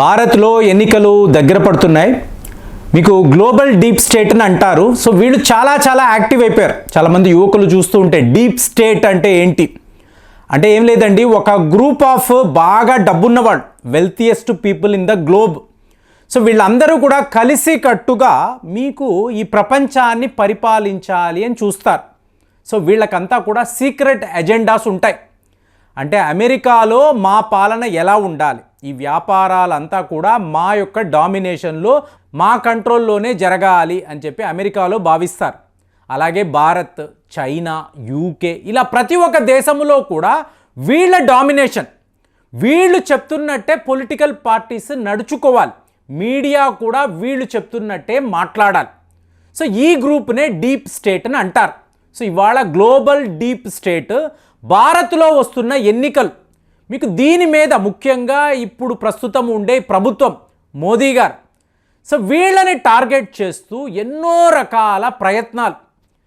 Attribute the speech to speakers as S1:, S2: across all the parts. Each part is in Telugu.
S1: భారత్లో ఎన్నికలు దగ్గర పడుతున్నాయి. మీకు గ్లోబల్ డీప్ స్టేట్ అని అంటారు. సో వీళ్ళు చాలా చాలా యాక్టివ్ అయిపోయారు. చాలామంది యువకులు చూస్తూ ఉంటే డీప్ స్టేట్ అంటే ఏంటి? అంటే ఏం లేదండి ఒక గ్రూప్ ఆఫ్ బాగా డబ్బున్నవాళ్ళు wealthiest people in the globe so వీళ్ళందరూ కూడా కలిసి కట్టుగా మీకు ఈ ప్రపంచాన్ని పరిపాలించాలి అని చూస్తారు. సో వీళ్ళకంతా కూడా సీక్రెట్ ఎజెండాస్ ఉంటాయి. అంటే అమెరికాలో మా పాలన ఎలా ఉండాలి? ఈ వ్యాపారాలంతా కూడా మా యొక్క డామినేషన్లో మా కంట్రోల్లోనే జరగాలి అని చెప్పి అమెరికాలో భావిస్తారు. అలాగే భారత్ చైనా యూకే ఇలా ప్రతి ఒక్క దేశంలో కూడా వీళ్ళ డామినేషన్. వీళ్ళు చెప్తున్నట్టే పొలిటికల్ పార్టీస్ నడుచుకోవాలి. మీడియా కూడా వీళ్ళు చెప్తున్నట్టే మాట్లాడాలి. సో ఈ గ్రూప్నే డీప్ స్టేట్ అని అంటారు. సో ఇవాళ గ్లోబల్ డీప్ స్టేట్ భారత్లో వస్తున్న ఎన్నికలు. మీకు దీని మీద ముఖ్యంగా ఇప్పుడు ప్రస్తుతం ఉండే ప్రభుత్వం మోదీ గారు. సో వీళ్ళని టార్గెట్ చేస్తూ ఎన్నో రకాల ప్రయత్నాలు.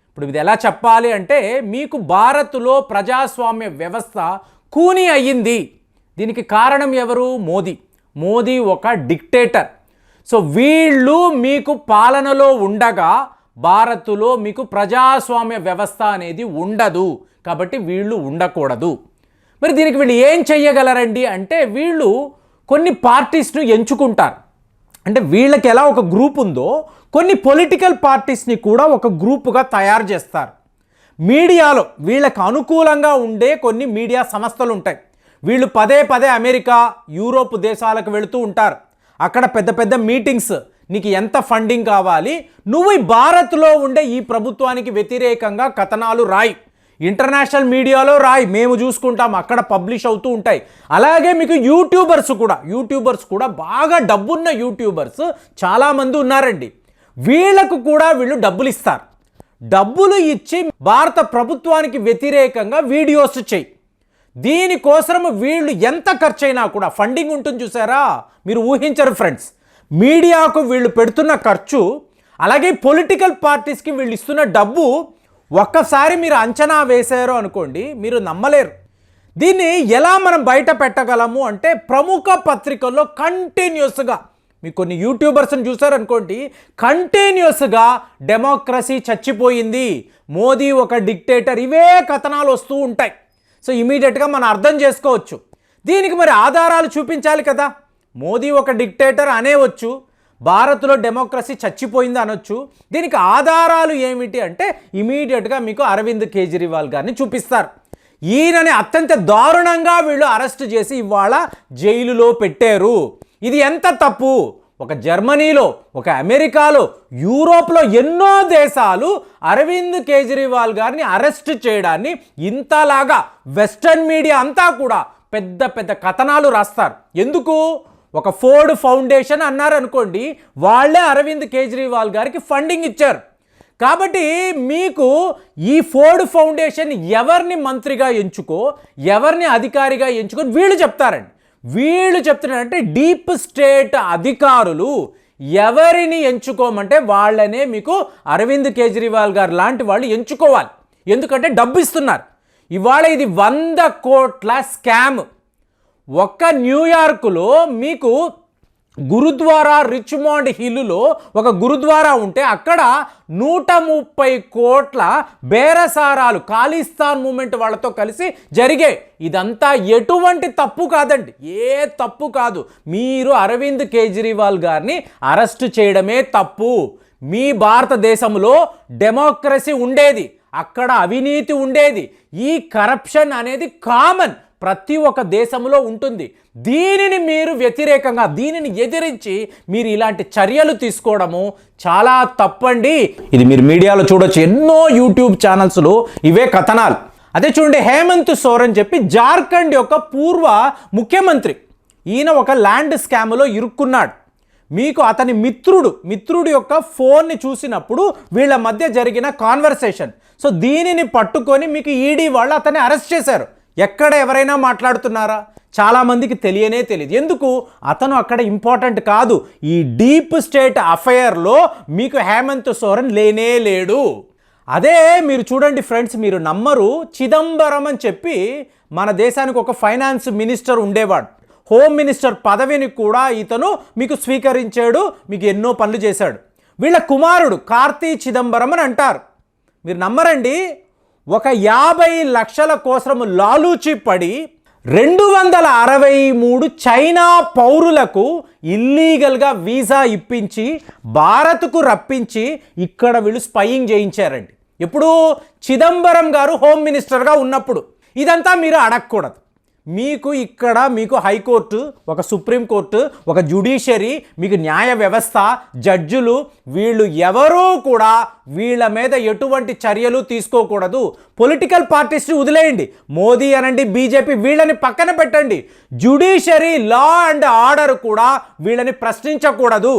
S1: ఇప్పుడు ఇది ఎలా చెప్పాలి అంటే మీకు భారత్లో ప్రజాస్వామ్య వ్యవస్థ కూని అయ్యింది. దీనికి కారణం ఎవరు? మోదీ. మోదీ ఒక డిక్టేటర్. సో వీళ్ళు మీకు పాలనలో ఉండగా భారత్లో మీకు ప్రజాస్వామ్య వ్యవస్థ అనేది ఉండదు. కాబట్టి వీళ్ళు ఉండకూడదు. మరి దీనికి వీళ్ళు ఏం చెయ్యగలరండి అంటే వీళ్ళు కొన్ని పార్టీస్ను ఎంచుకుంటారు. అంటే వీళ్ళకి ఎలా ఒక గ్రూప్ ఉందో కొన్ని పొలిటికల్ పార్టీస్ని కూడా ఒక గ్రూపుగా తయారు చేస్తారు. మీడియాలో వీళ్ళకి అనుకూలంగా ఉండే కొన్ని మీడియా సంస్థలు ఉంటాయి వీళ్ళు పదే పదే అమెరికా యూరోప్ దేశాలకు వెళుతూ ఉంటారు. అక్కడ పెద్ద పెద్ద మీటింగ్స్ నీకు ఎంత ఫండింగ్ కావాలి నువ్వు ఈ భారత్లో ఉండే ఈ ప్రభుత్వానికి వ్యతిరేకంగా కథనాలు రాయి. ఇంటర్నేషనల్ మీడియాలో రాయి మేము చూసుకుంటాం అక్కడ పబ్లిష్ అవుతూ ఉంటాయి. అలాగే మీకు యూట్యూబర్స్ కూడా యూట్యూబర్స్ కూడా బాగా డబ్బున్న యూట్యూబర్స్ చాలామంది ఉన్నారండి. వీళ్ళకు కూడా వీళ్ళు డబ్బులు ఇస్తారు డబ్బులు ఇచ్చి భారత ప్రభుత్వానికి వ్యతిరేకంగా వీడియోస్ చేయి. దీనికోసం వీళ్ళు ఎంత ఖర్చు అయినా కూడా ఫండింగ్ ఉంటుంది చూసారా? మీరు ఊహించరు ఫ్రెండ్స్. మీడియాకు వీళ్ళు పెడుతున్న ఖర్చు అలాగే పొలిటికల్ పార్టీస్కి వీళ్ళు ఇస్తున్న డబ్బు ఒక్కసారి మీరు అంచనా వేశారు అనుకోండి మీరు నమ్మలేరు. దీన్ని ఎలా మనం బయట పెట్టగలము అంటే ప్రముఖ పత్రికల్లో కంటిన్యూస్గా మీ కొన్ని యూట్యూబర్స్ని చూసారనుకోండి కంటిన్యూస్గా డెమోక్రసీ చచ్చిపోయింది. మోదీ ఒక డిక్టేటర్ ఇవే కథనాలు వస్తూ ఉంటాయి. సో ఇమీడియట్గా మనం అర్థం చేసుకోవచ్చు. దీనికి మరి ఆధారాలు చూపించాలి కదా. మోదీ ఒక డిక్టేటర్ అనేవచ్చు. భారత్లో డెమోక్రసీ చచ్చిపోయింది అనొచ్చు. దీనికి ఆధారాలు ఏమిటి అంటే ఇమీడియట్గా మీకు అరవింద్ కేజ్రీవాల్ గారిని చూపిస్తారు. ఈయనని అత్యంత దారుణంగా వీళ్ళు అరెస్ట్ చేసి ఇవాళ జైలులో పెట్టారు. ఇది ఎంత తప్పు? ఒక జర్మనీలో ఒక అమెరికాలో యూరోప్లో ఎన్నో దేశాలు అరవింద్ కేజ్రీవాల్ గారిని అరెస్ట్ చేయడాన్ని ఇంతలాగా వెస్టర్న్ మీడియా అంతా కూడా పెద్ద పెద్ద కథనాలు రాస్తారు. ఎందుకు? ఒక ఫోర్డ్ ఫౌండేషన్ అన్నారనుకోండి వాళ్ళే అరవింద్ కేజ్రీవాల్ గారికి ఫండింగ్ ఇచ్చారు. కాబట్టి మీకు ఈ ఫోర్డ్ ఫౌండేషన్ ఎవరిని మంత్రిగా ఎంచుకో ఎవరిని అధికారిగా ఎంచుకొని వీళ్ళు చెప్తారండి. వీళ్ళు చెప్తున్నారంటే డీప్ స్టేట్ అధికారులు ఎవరిని ఎంచుకోమంటే వాళ్ళనే మీకు అరవింద్ కేజ్రీవాల్ గారు లాంటి వాళ్ళు ఎంచుకోవాలి. ఎందుకంటే డబ్బు ఇస్తున్నారు. ఇవాళ ఇది వంద కోట్ల స్కామ్. ఒక్క న్యూయార్క్లో మీకు గురుద్వారా రిచ్మాండ్ హిల్లులో ఒక గురుద్వారా ఉంటే అక్కడ నూట ముప్పై కోట్ల బేరసారాలు ఖాళీస్థాన్ మూమెంట్ వాళ్ళతో కలిసి జరిగే ఇదంతా ఎటువంటి తప్పు కాదండి. ఏ తప్పు కాదు. మీరు అరవింద్ కేజ్రీవాల్ గారిని అరెస్ట్ చేయడమే తప్పు. మీ భారతదేశంలో డెమోక్రసీ ఉండేది. అక్కడ అవినీతి ఉండేది. ఈ కరప్షన్ అనేది కామన్. ప్రతి ఒక్క దేశంలో ఉంటుంది. దీనిని మీరు వ్యతిరేకంగా దీనిని ఎదిరించి మీరు ఇలాంటి చర్యలు తీసుకోవడము చాలా తప్పండి. ఇది మీరు మీడియాలో చూడొచ్చు. ఎన్నో యూట్యూబ్ ఛానల్స్లో ఇవే కథనాలు. అదే చూడండి హేమంత్ సోరెన్ చెప్పి జార్ఖండ్ యొక్క పూర్వ ముఖ్యమంత్రి. ఈయన ఒక ల్యాండ్ స్కామ్లో ఇరుక్కున్నాడు. మీకు అతని మిత్రుడు మిత్రుడు యొక్క ఫోన్ని చూసినప్పుడు వీళ్ళ మధ్య జరిగిన కాన్వర్సేషన్. సో దీనిని పట్టుకొని మీకు ఈడీ వాళ్ళు అతన్ని అరెస్ట్ చేశారు. ఎక్కడ ఎవరైనా మాట్లాడుతున్నారా? చాలామందికి తెలియనే తెలియదు ఎందుకు? అతను అక్కడ ఇంపార్టెంట్ కాదు. ఈ డీప్ స్టేట్ అఫైర్లో మీకు హేమంత్ సోరెన్ లేనే లేడు. అదే మీరు చూడండి ఫ్రెండ్స్ మీరు నమ్మరు. చిదంబరం అని చెప్పి మన దేశానికి ఒక ఫైనాన్స్ మినిస్టర్ ఉండేవాడు. హోమ్ మినిస్టర్ పదవిని కూడా ఇతను మీకు స్వీకరించాడు మీకు ఎన్నో పనులు చేశాడు. వీళ్ళ కుమారుడు కార్తీ చిదంబరం అని అంటారు. మీరు నమ్మరండి? ఒక యాభై లక్షల కోసము లాలూచి పడి రెండు వందల అరవై మూడు చైనా పౌరులకు ఇల్లీగల్గా వీసా ఇప్పించి భారత్కు రప్పించి ఇక్కడ వీళ్ళు స్పయింగ్ చేయించారండి. ఎప్పుడు చిదంబరం గారు హోమ్ మినిస్టర్గా ఉన్నప్పుడు. ఇదంతా మీరు అడగకూడదు. మీకు ఇక్కడ మీకు హైకోర్టు ఒక సుప్రీంకోర్టు ఒక జ్యుడిషియరీ మీకు న్యాయ వ్యవస్థ జడ్జులు వీళ్ళు ఎవరూ కూడా వీళ్ళ మీద ఎటువంటి చర్యలు తీసుకోకూడదు. పొలిటికల్ పార్టీస్ని వదిలేయండి. మోదీ అనండి బీజేపీ వీళ్ళని పక్కన పెట్టండి. జ్యుడిషియరీ లా అండ్ ఆర్డర్ కూడా వీళ్ళని ప్రశ్నించకూడదు.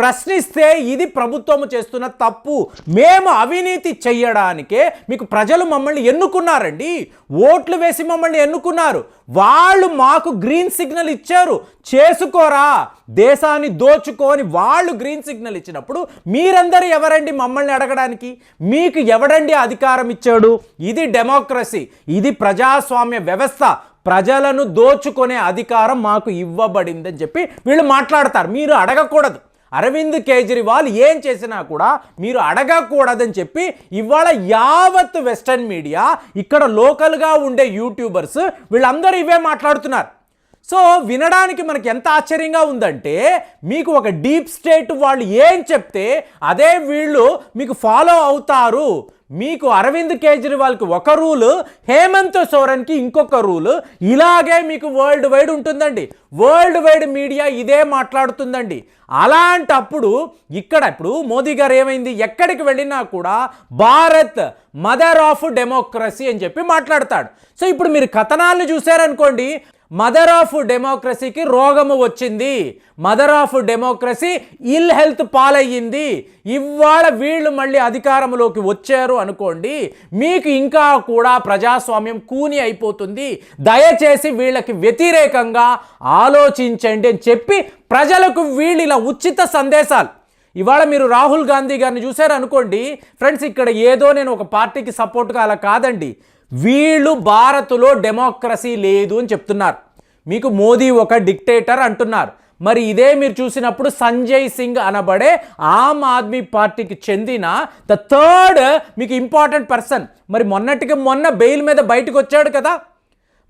S1: ప్రశ్నిస్తే ఇది ప్రభుత్వం చేస్తున్న తప్పు. మేము అవినీతి చెయ్యడానికే మీకు ప్రజలు మమ్మల్ని ఎన్నుకున్నారండి. ఓట్లు వేసి మమ్మల్ని ఎన్నుకున్నారు. వాళ్ళు మాకు గ్రీన్ సిగ్నల్ ఇచ్చారు. చేసుకోరా. దేశాన్ని దోచుకొని వాళ్ళు గ్రీన్ సిగ్నల్ ఇచ్చినప్పుడు మీరందరూ ఎవరండి మమ్మల్ని అడగడానికి? మీకు ఎవడండి అధికారం ఇచ్చాడు? ఇది డెమోక్రసీ. ఇది ప్రజాస్వామ్య వ్యవస్థ. ప్రజలను దోచుకునే అధికారం మాకు ఇవ్వబడిందని చెప్పి వీళ్ళు మాట్లాడతారు. మీరు అడగకూడదు. అరవింద్ కేజ్రీవాల్ ఏం చేసినా కూడా మీరు అడగకూడదని చెప్పి ఇవాళ యావత్ వెస్టర్న్ మీడియా ఇక్కడ లోకల్గా ఉండే యూట్యూబర్స్ వీళ్ళందరూ ఇవే మాట్లాడుతున్నారు. సో వినడానికి మనకి ఎంత ఆశ్చర్యంగా ఉందంటే మీకు ఒక డీప్ స్టేట్ వాళ్ళు ఏం చెప్తే అదే వీళ్ళు మీకు ఫాలో అవుతారు. మీకు అరవింద్ కేజ్రీవాల్కి ఒక రూలు హేమంత్ సోరెన్కి ఇంకొక రూలు. ఇలాగే మీకు వరల్డ్ వైడ్ ఉంటుందండి. వరల్డ్ వైడ్ మీడియా ఇదే మాట్లాడుతుందండి. అలాంటప్పుడు ఇక్కడ ఇప్పుడు మోదీ గారు ఏమైంది? ఎక్కడికి వెళ్ళినా కూడా భారత్ మదర్ ఆఫ్ డెమోక్రసీ అని చెప్పి మాట్లాడతాడు. సో ఇప్పుడు మీరు కథనాలను చూశారనుకోండి మదర్ ఆఫ్ డెమోక్రసీకి రోగము వచ్చింది. Mother of democracy ill health పాలయ్యింది. ఇవాళ వీళ్ళు మళ్ళీ అధికారంలోకి వచ్చారు అనుకోండి మీకు ఇంకా కూడా ప్రజాస్వామ్యం కూని అయిపోతుంది. దయచేసి వీళ్ళకి వ్యతిరేకంగా ఆలోచించండి అని చెప్పి ప్రజలకు వీళ్ళు ఇలా ఉచిత సందేశాలు. ఇవాళ మీరు రాహుల్ గాంధీ గారిని చూశారు అనుకోండి ఫ్రెండ్స్ ఇక్కడ ఏదో నేను ఒక పార్టీకి సపోర్ట్గా అలా కాదండి. వీళ్ళు భారత్లో డెమోక్రసీ లేదు అని చెప్తున్నారు. మీకు మోదీ ఒక డిక్టేటర్ అంటున్నారు. మరి ఇదే మీరు చూసినప్పుడు సంజయ్ సింగ్ అనబడే ఆమ్ ఆద్మీ పార్టీకి చెందిన ద థర్డ్ మీకు ఇంపార్టెంట్ పర్సన్ మరి మొన్నటికి మొన్న బెయిల్ మీద బయటకు వచ్చాడు కదా.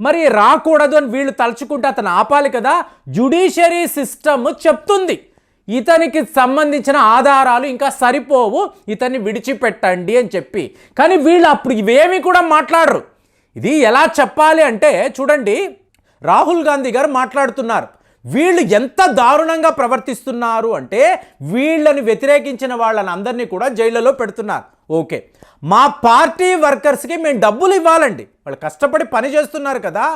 S1: మరి రాకూడదు అని వీళ్ళు తలుచుకుంటే అతను ఆపాలి కదా. జుడిషియరీ సిస్టమ్ చెప్తుంది. ఇతనికి సంబంధించిన ఆధారాలు ఇంకా సరిపోవు ఇతన్ని విడిచిపెట్టండి అని చెప్పి. కానీ వీళ్ళు అప్పుడు ఇవేమి కూడా మాట్లాడరు. ఇది ఎలా చెప్పాలి అంటే చూడండి రాహుల్ గాంధీ గారు మాట్లాడుతున్నారు. వీళ్ళు ఎంత దారుణంగా ప్రవర్తిస్తున్నారు అంటే వీళ్ళని వ్యతిరేకించిన వాళ్ళని అందరినీ కూడా జైళ్ళలో పెడుతున్నారు. ఓకే. మా పార్టీ వర్కర్స్కి మేము డబ్బులు ఇవ్వాలండి. వాళ్ళు కష్టపడి పని చేస్తున్నారు కదా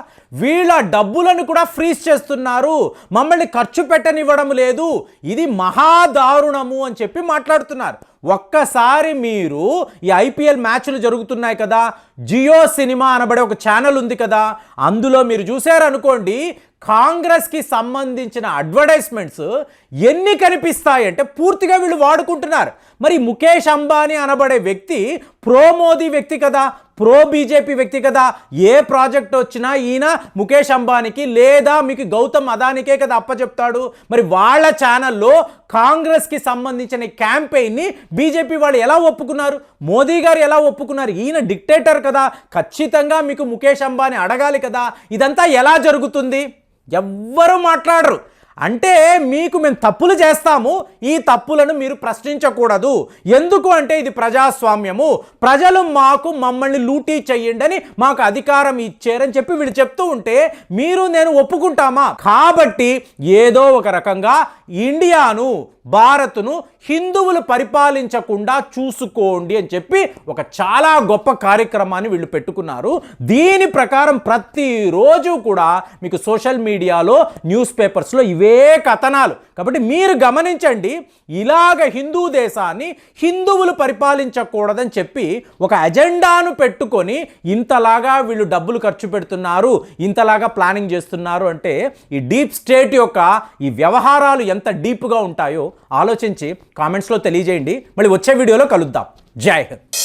S1: వీళ్ళ డబ్బులను కూడా ఫ్రీజ్ చేస్తున్నారు. మమ్మల్ని ఖర్చు పెట్టనివ్వడం లేదు. ఇది మహాదారుణము అని చెప్పి మాట్లాడుతున్నారు. ఒక్కసారి మీరు ఈ ఐపీఎల్ మ్యాచ్లు జరుగుతున్నాయి కదా జియో సినిమా అనబడే ఒక ఛానల్ ఉంది కదా అందులో మీరు చూశారనుకోండి కాంగ్రెస్కి సంబంధించిన అడ్వర్టైజ్మెంట్స్ ఎన్ని కనిపిస్తాయి అంటే పూర్తిగా వీళ్ళు వాడుకుంటున్నారు. మరి ముఖేష్ అంబానీ అనబడే వ్యక్తి ప్రో మోదీ వ్యక్తి కదా ప్రో బీజేపీ వ్యక్తి కదా ఏ ప్రాజెక్ట్ వచ్చినా ఈయన ముఖేష్ అంబానీకి లేదా మీకు గౌతమ్ అదానికే కదా అప్పచెప్తాడు. మరి వాళ్ళ ఛానల్లో కాంగ్రెస్కి సంబంధించిన క్యాంపెయిన్ని బీజేపీ వాళ్ళు ఎలా ఒప్పుకున్నారు? మోదీ గారు ఎలా ఒప్పుకున్నారు? ఈయన డిక్టేటర్ కదా ఖచ్చితంగా మీకు ముఖేష్ అంబానీ అడగాలి కదా. ఇదంతా ఎలా జరుగుతుంది? ఎవ్వరు మాట్లాడరు. అంటే మీకు మేము తప్పులు చేస్తాము ఈ తప్పులను మీరు ప్రశ్నించకూడదు. ఎందుకు అంటే ఇది ప్రజాస్వామ్యము. ప్రజలు మాకు మమ్మల్ని లూటీ చెయ్యండి అని మాకు అధికారం ఇచ్చారని చెప్పి వీళ్ళు చెప్తూ ఉంటే మీరు నేను ఒప్పుకుంటామా? కాబట్టి ఏదో ఒక రకంగా ఇండియాను భారత్ను హిందువులు పరిపాలించకుండా చూసుకోండి అని చెప్పి ఒక చాలా గొప్ప కార్యక్రమాన్ని వీళ్ళు పెట్టుకున్నారు. దీని ప్రకారం ప్రతిరోజు కూడా మీకు సోషల్ మీడియాలో న్యూస్ పేపర్స్లో ఇవే కథనాలు. కాబట్టి మీరు గమనించండి ఇలాగ హిందూ దేశాన్ని హిందువులు పరిపాలించకూడదని చెప్పి ఒక అజెండాను పెట్టుకొని ఇంతలాగా వీళ్ళు డబ్బులు ఖర్చు పెడుతున్నారు ఇంతలాగా ప్లానింగ్ చేస్తున్నారు అంటే ఈ డీప్ స్టేట్ యొక్క ఈ వ్యవహారాలు ఎంత డీప్గా ఉంటాయో ఆలోచించి కామెంట్స్లో తెలియజేయండి. మళ్ళీ వచ్చే వీడియోలో కలుద్దాం. జై హింద్.